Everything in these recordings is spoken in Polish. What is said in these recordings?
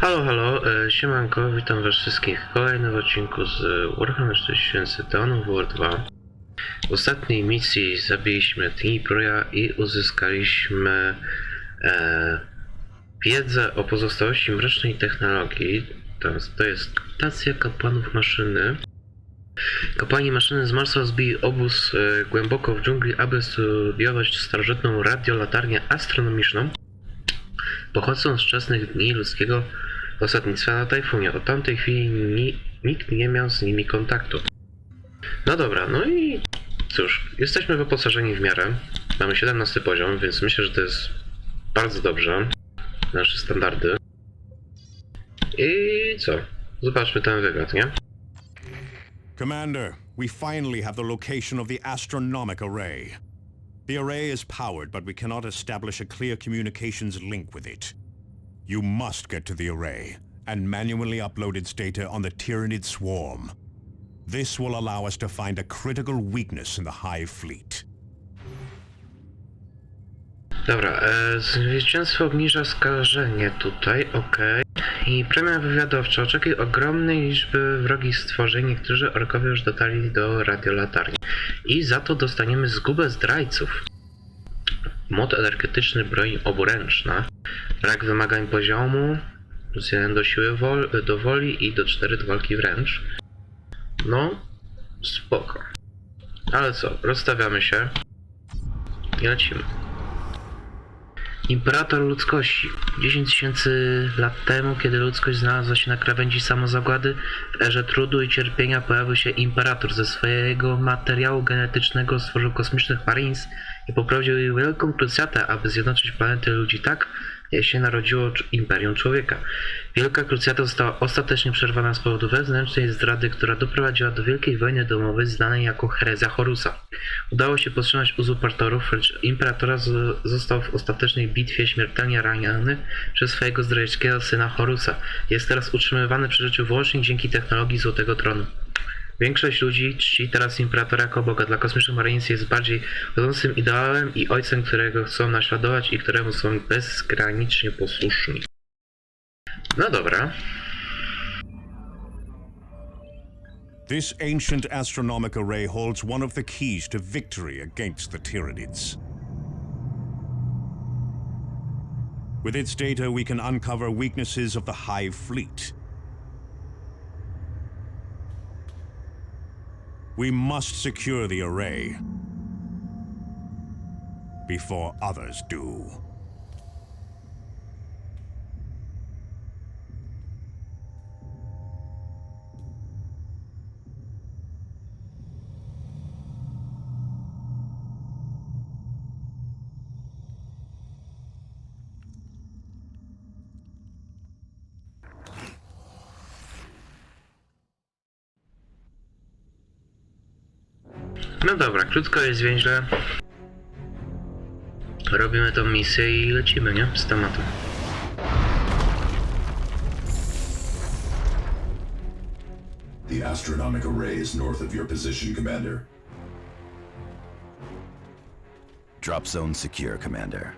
Halo, halo, e, siemanko, witam was wszystkich w kolejnym odcinku z e, Warhammer 4000 Dawn War 2. W ostatniej misji zabiliśmy Tinibroya i uzyskaliśmy e, wiedzę o pozostałości mrocznej technologii. To jest stacja kapłanów maszyny. Kapłani maszyny z Marsa zbili obóz e, głęboko w dżungli, aby studiować starożytną radiolatarnię astronomiczną pochodząc z wczesnych dni ludzkiego osadnictwa na Tajfunie. Od tamtej chwili ni nikt nie miał z nimi kontaktu. No dobra, no i cóż, jesteśmy wyposażeni w miarę. Mamy 17 poziom, więc myślę, że to jest bardzo dobrze. Nasze standardy. I co? Zobaczmy ten wywiad, nie? Commander, we finally have the location of the astronomic array. The array is powered, but we cannot establish a clear communications link with it. You must get to the array and manually upload its data on the Tyranid swarm. This will allow us to find a critical weakness in the Hive fleet. Dobra, e, zwycięstwo obniża skażenie tutaj, okej. I premia wywiadowcza oczekuje ogromnej liczby wrogich stworzeń. Niektórzy orkowie już dotarli do radiolatarni. I za to dostaniemy zgubę zdrajców. Mod energetyczny broń oburęczna. Brak wymagań poziomu. Plus 1 do siły wol, do woli i do 4 do walki wręcz. No, spoko. Ale co, rozstawiamy się i lecimy. Imperator ludzkości. 10 tysięcy lat temu, kiedy ludzkość znalazła się na krawędzi samozagłady, w erze trudu i cierpienia pojawił się imperator. Ze swojego materiału genetycznego stworzył kosmicznych Marines i poprowadził wielką krucjatę, aby zjednoczyć planety ludzi tak, się narodziło Imperium Człowieka. Wielka krucjata została ostatecznie przerwana z powodu wewnętrznej zdrady, która doprowadziła do wielkiej wojny domowej znanej jako herezja Horusa. Udało się powstrzymać uzurpatorów, lecz imperatora został w ostatecznej bitwie śmiertelnie raniony przez swojego zdrajeckiego syna Horusa. Jest teraz utrzymywany przy życiu wyłącznie dzięki technologii Złotego Tronu. Większość ludzi czci teraz imperatora jako Boga. Dla kosmicznych Marines jest bardziej chodzącym ideałem i ojcem, którego chcą naśladować i któremu są bezgranicznie posłuszni. No dobra. This ancient astronomic array holds one of the keys to victory against the Tyranids. With its data, we can uncover weaknesses of the Hive fleet. We must secure the array before others do. No dobra, krótko jest więźle. Robimy tą misję i lecimy, nie? Z tematem. The astronomic array is north of your position, Commander. Drop zone secure, Commander.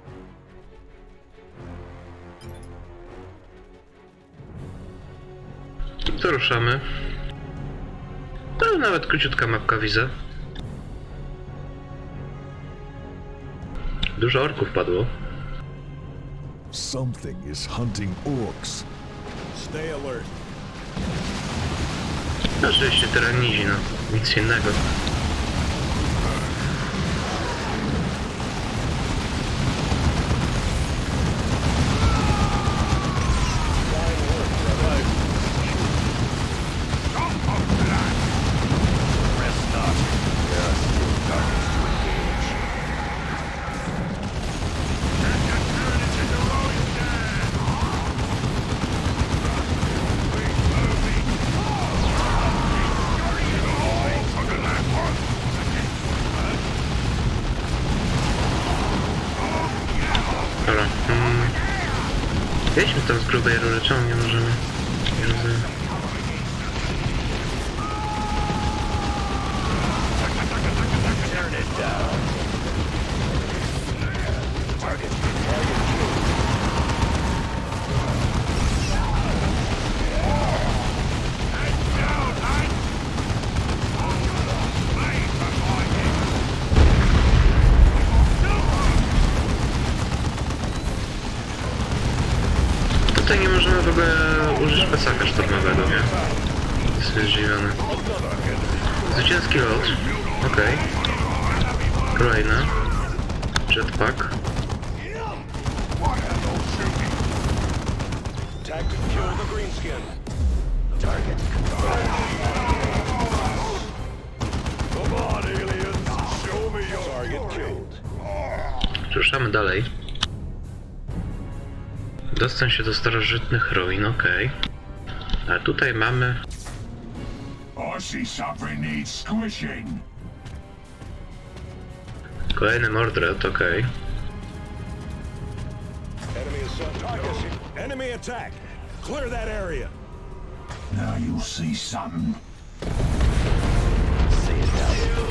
To ruszamy. No, nawet króciutka mapka widzę. Dużo orków padło. Something is hunting orcs. Stay alert. No, Oczywiście tyranizi, no. Nic innego. Dostęp się do starożytnych ruin, okej. A tutaj mamy... Kolejny Mordred, okej. Enemy attack! Clear that area! Now you'll see something.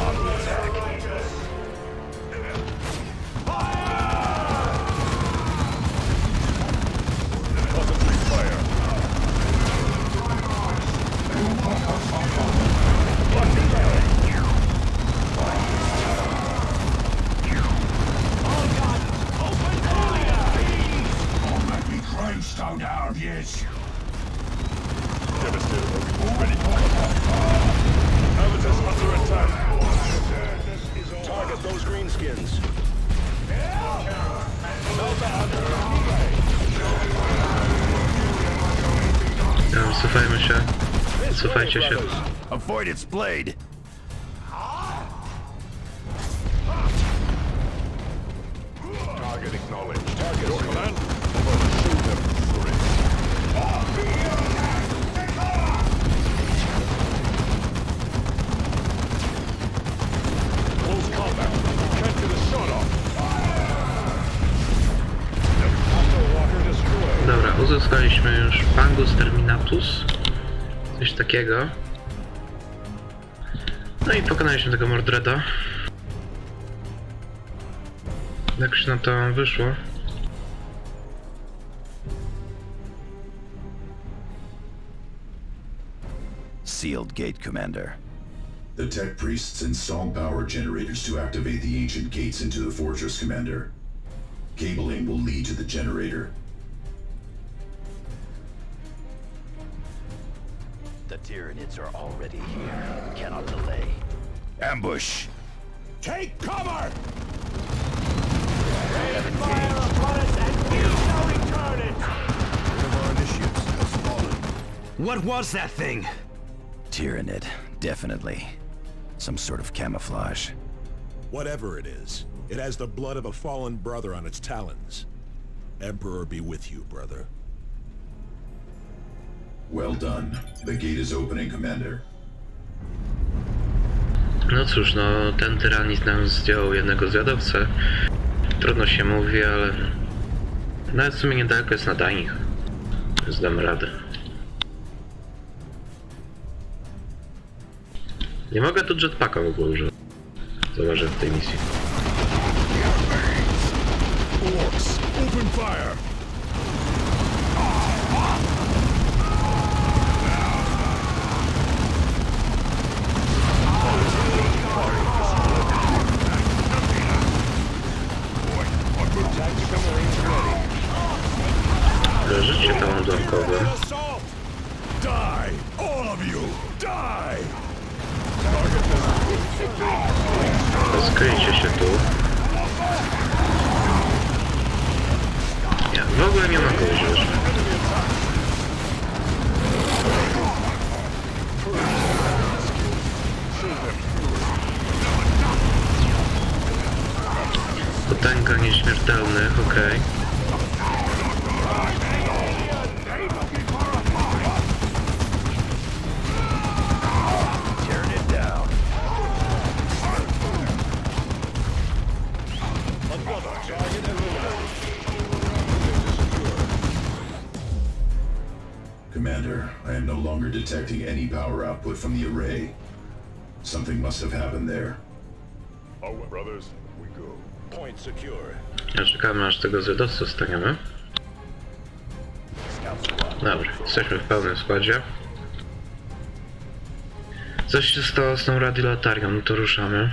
I'll Avatars under attack! Target those greenskins! Cofajmy się. Cofajcie się. Avoid its blade! Target acknowledged. Target command? Dobra, uzyskaliśmy już Pangus Terminatus. Coś takiego. No i pokonaliśmy tego Mordreda. Jak się na to wyszło? Sealed gate, Commander. The tech priests installed power generators to activate the ancient gates into the fortress, Commander. Cabling will lead to the generator. The Tyranids are already here. We cannot delay. Ambush! Take cover! Raid fire upon us and you shall incur it! One of our initiates has fallen. What was that thing? Tyranid, definitely. Some sort of camouflage. Whatever it is, it has the blood of a fallen brother on its talons. Emperor be with you, brother. Well done. The gate is opening, Commander. No cóż, no ten tyranizm nam zdjął jednego zwiadowcę. Trudno się mówi, ale nawet w sumie niedaleko jest nadajnik. Więc damy radę. Nie mogę tu jetpacka w ogóle użyć. Zauważę w tej misji. Orcs, open fire! Leżycie tam odłamkowym. Assault! Die! All of you! Die! Skryjcie się tu. Ja w ogóle nie mogę użyć. Potęga nieśmiertelnych, okej. Tearing Commander, I am no longer detecting any power output from the array. Something must have happened there. Brothers, we go. Point secure. Ja czekamy aż tego zwiadowcę staniemy. Dobra, jesteśmy w pełnym składzie. Coś się stało z tą radiolatarią, no to ruszamy.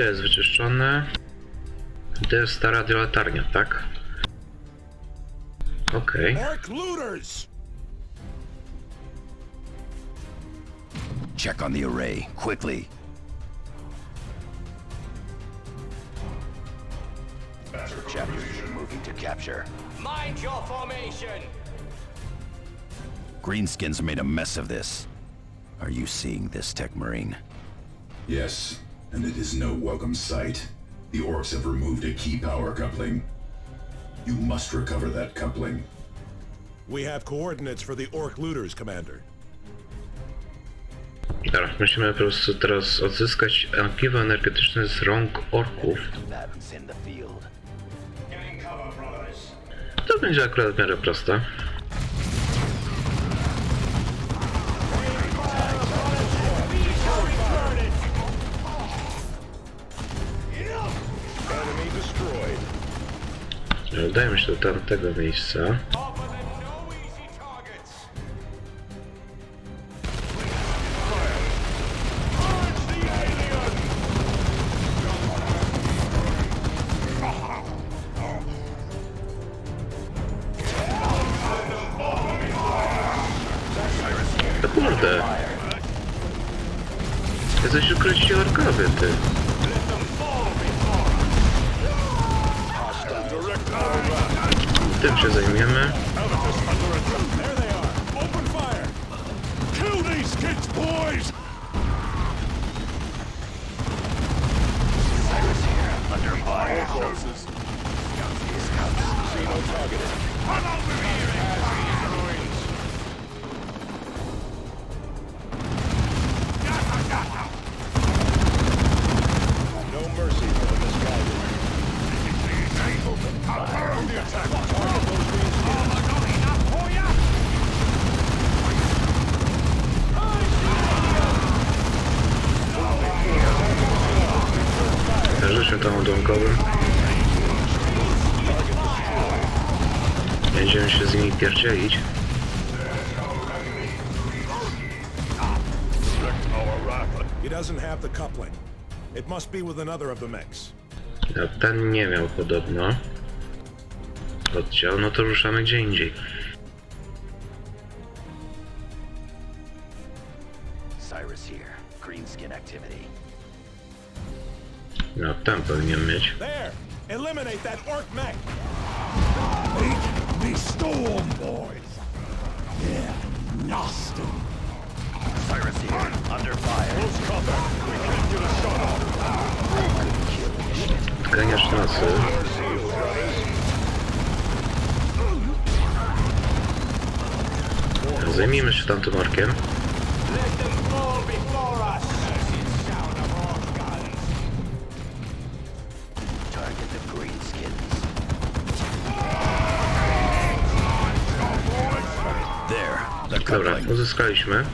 Tu jest wyczyszczone. To jest ta radiolatarnia, tak? Okej. Looters! Check on the array, quickly. Chapter 3 moving to capture. Mind your formation! Greenskins made a mess of this. Are you seeing this, Tech Marine? Yes, and it is no welcome sight. The orcs have removed a key power coupling. You must recover that coupling. We have coordinates for the orc looters, Commander. Dobra, musimy po prostu teraz odzyskać archiwa energetyczne z rąk orków. Combatants in the field. Getting cover, brothers. To będzie akurat w miarę proste. Udajmy się do tamtego miejsca. Odłamkowym. Będziemy się z nimi pierdzielić. He doesn't have the coupling. It must be with another of the. A ten nie miał podobno. Oddział, no to ruszamy gdzie indziej. No, tam powinien mieć. There! Eliminate that orc mech! Meet me storm, boys! Yeah, nasty! Cyrus here, under fire. Close combat! We can't get a shot off! Kill initiate. Ganiacz nocy. Seals, brothers! Zajmijmy się tamtym orkiem. Dobra, uzyskaliśmy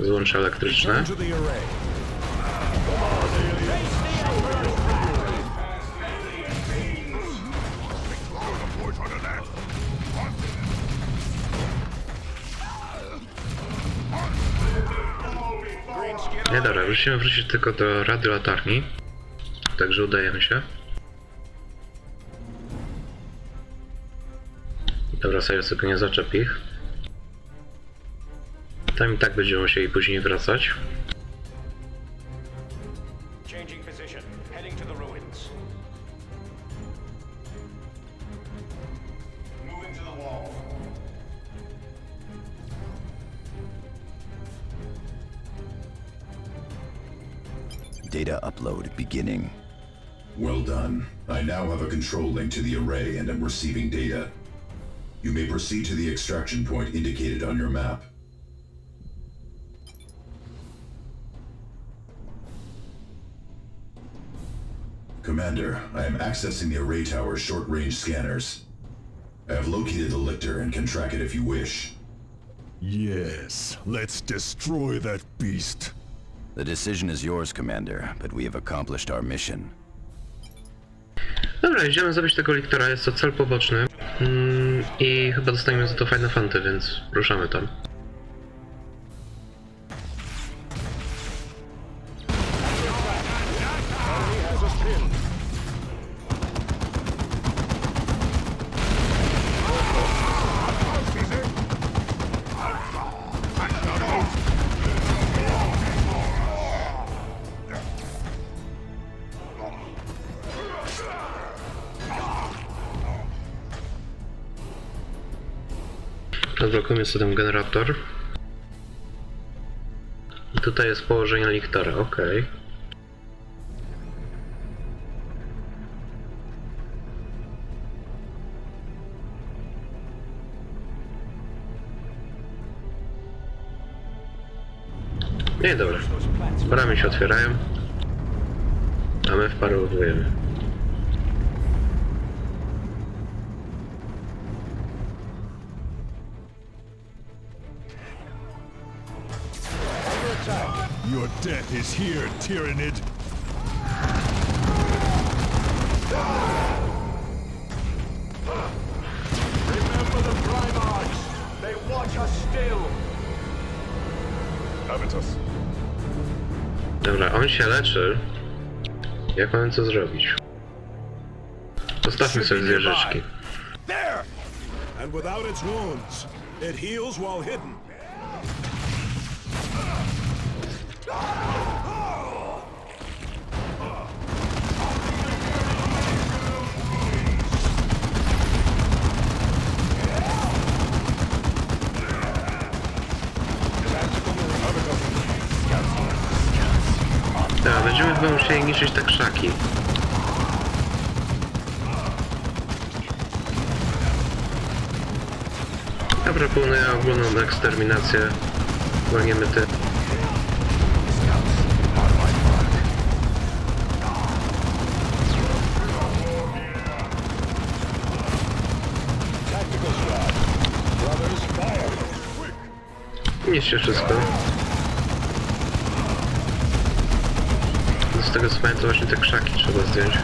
złącze elektryczne. Nie dobra, musimy wrócić tylko do radiolatarni. Także udajemy się. Dobra, Cyrus tylko nie zaczep ich. Tam i tak będziemy musieli później wracać. Changing position. Heading to the ruins. Moving to the wall. Data upload beginning. Well done. I now have a control link to the array and am receiving data. You may proceed to the extraction point indicated on your map. Commander, I am accessing the array tower's short-range scanners. I have located the lictor and can track it if you wish. Yes, let's destroy that beast. The decision is yours, Commander, but we have accomplished our mission. Dobra, idziemy zrobić tego Liktora, jest to cel poboczny. Mm, I chyba dostaniemy za to fajne fanty, więc ruszamy tam. Odblokujemy sobie ten generator. I tutaj jest położenie Lichtora, okej. Nie, dobra. Bramy się otwierają. A my wparowujemy. Your death is here, Tyrannid. Remember the Primarchs! They watch us still! Avitus. Dobra, on się leczy. Jak mamy co zrobić? Postawmy sobie zwierzyczki. There! And without its wounds, it heals while hidden. Dobra, będziemy chyba musieli niszczyć te krzaki. Ja proponuję ogólną eksterminację. Walniemy ty. Niszcie wszystko. Z tego co pamiętam właśnie te krzaki trzeba zdjąć.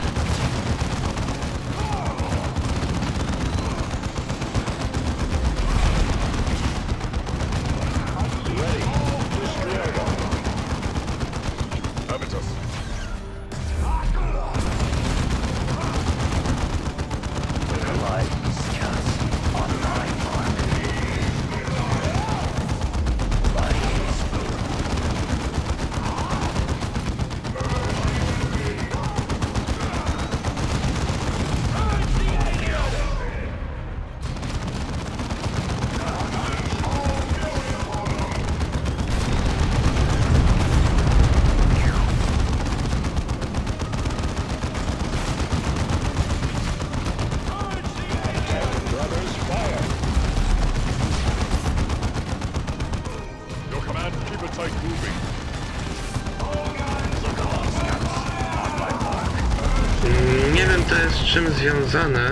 Związane.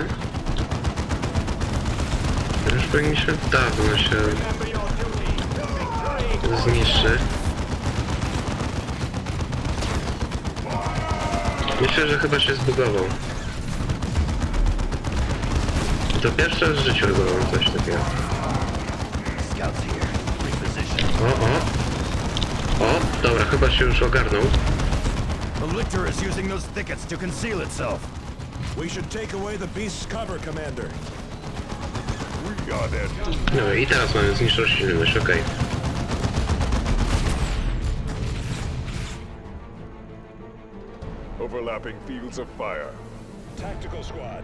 Już powinniśmy dawno się zniszczyć. Myślę, że chyba się zbugował. To pierwszy raz w życiu mam coś takiego. O, o. O, dobra, chyba się już ogarnął. The Lictor is using those thickets to conceal itself. We should take away the beast's cover, Commander. We got it. Dobra, i teraz mamy zniszczyć silność, okej. Overlapping fields of fire. Tactical squad.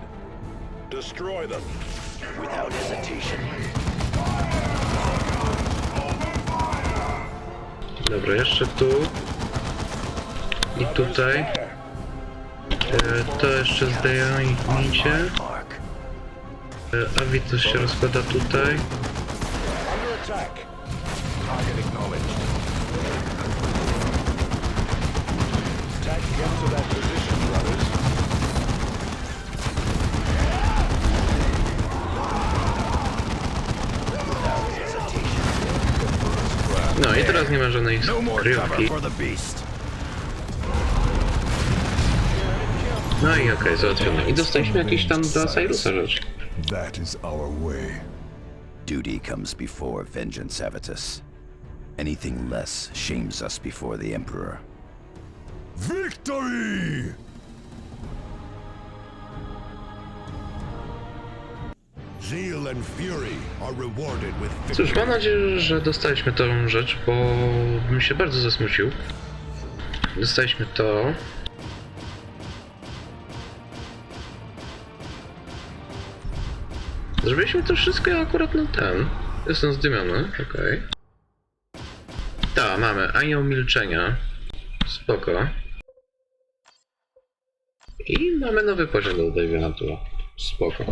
Destroy them. Without hesitation. Dobra, jeszcze tu. I tutaj. E, To jeszcze zdejmijcie. Avitus się rozkłada tutaj. No i teraz nie ma żadnej No kryjówki. No i okej, załatwione. I dostaliśmy jakieś tam dla Cyrusa rzecz. That is our way. Duty comes before vengeance, Avitus. Anything less shames us before the Emperor. Victory! Zeal and fury are rewarded with victory. Cóż, mam nadzieję, że dostaliśmy tą rzecz, bo bym się bardzo zasmucił. Dostaliśmy to. Zrobiliśmy to wszystko akurat na ten. Jestem zdymiony, okej. Tak, mamy anioł milczenia. Spoko. I mamy nowy poziom do Deviantura. Spoko.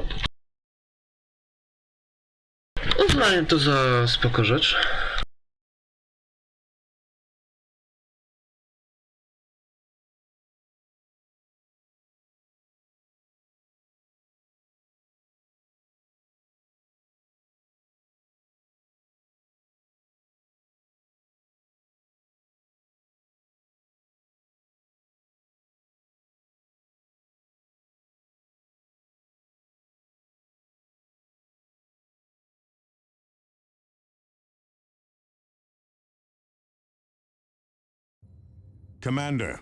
Uznaję to za spoko rzecz. Commander,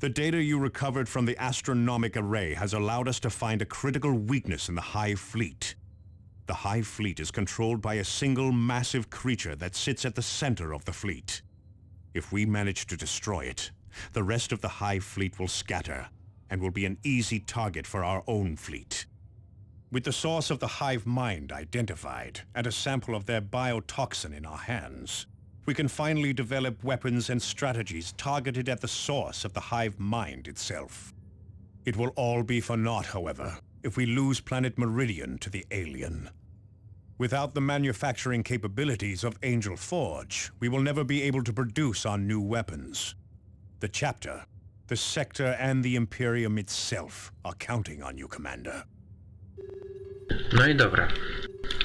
the data you recovered from the astronomic array has allowed us to find a critical weakness in the Hive Fleet. The Hive Fleet is controlled by a single massive creature that sits at the center of the fleet. If we manage to destroy it, the rest of the Hive Fleet will scatter and will be an easy target for our own fleet. With the source of the Hive Mind identified and a sample of their biotoxin in our hands, we can finally develop weapons and strategies targeted at the source of the Hive Mind itself. It will all be for naught, however, if we lose planet Meridian to the alien. Without the manufacturing capabilities of Angel Forge, we will never be able to produce our new weapons. The Chapter, the Sector, and the Imperium itself are counting on you, Commander. No i dobra.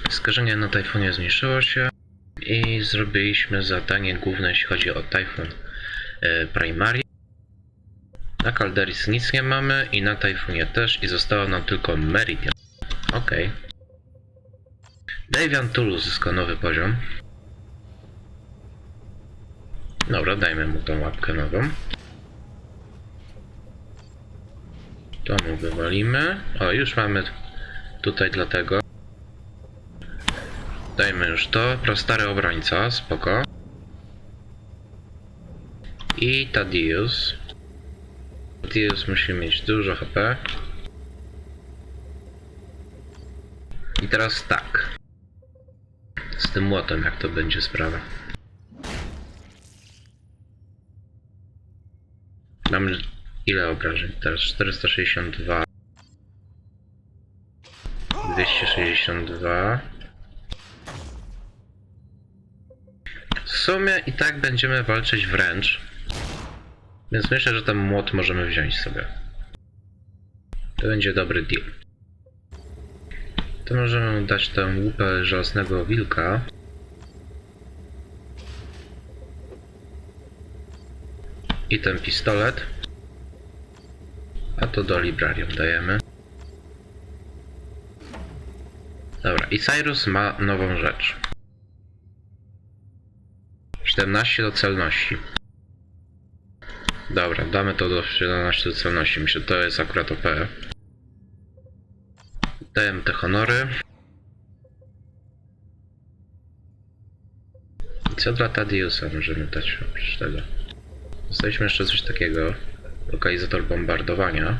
Skażenie na tajfunie zmniejszyło się i zrobiliśmy zadanie główne, jeśli chodzi o tajfun e, Primary. Na Calderis nic nie mamy i na tajfunie też i zostało nam tylko Meridian. Okej. Davian Tulu zyskał nowy poziom. Dobra, dajmy mu tą łapkę nową. To mu wywalimy. O, już mamy tutaj dlatego. Dajmy już to. Prostary obrońca, spoko. I Tadius. Tadius musi mieć dużo HP. I teraz tak. Z tym młotem, jak to będzie sprawa. Mamy ile obrażeń? Teraz 462. 262. sumie i tak będziemy walczyć wręcz. Więc myślę, że ten młot możemy wziąć sobie. To będzie dobry deal. To możemy dać tę łupę żelaznego wilka. I ten pistolet. A to do librarium dajemy. Dobra, i Cyrus ma nową rzecz. 17 do celności. Dobra, damy to do 17 do celności. Myślę, że to jest akurat OP. Dajemy te honory. Co dla Tadiusa możemy dać oprócz tego? Dostaliśmy jeszcze coś takiego. Lokalizator bombardowania.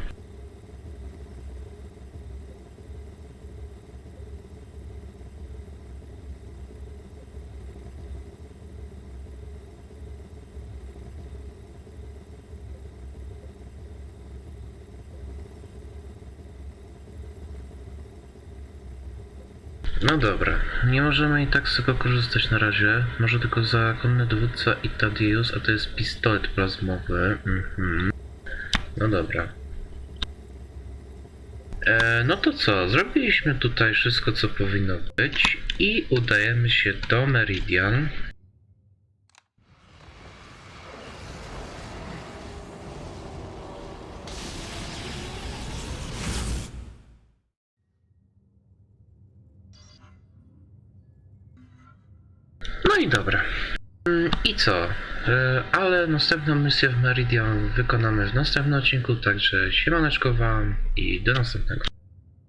No dobra, nie możemy i tak z tego korzystać na razie. Może tylko zakonny dowódca i Tadius, a to jest pistolet plazmowy. Mhm. No dobra. E, no to co? Zrobiliśmy tutaj wszystko, co powinno być i udajemy się do Meridian. Co? E, Ale następną misję w Meridian wykonamy w następnym odcinku, także siemaneczko wam i do następnego.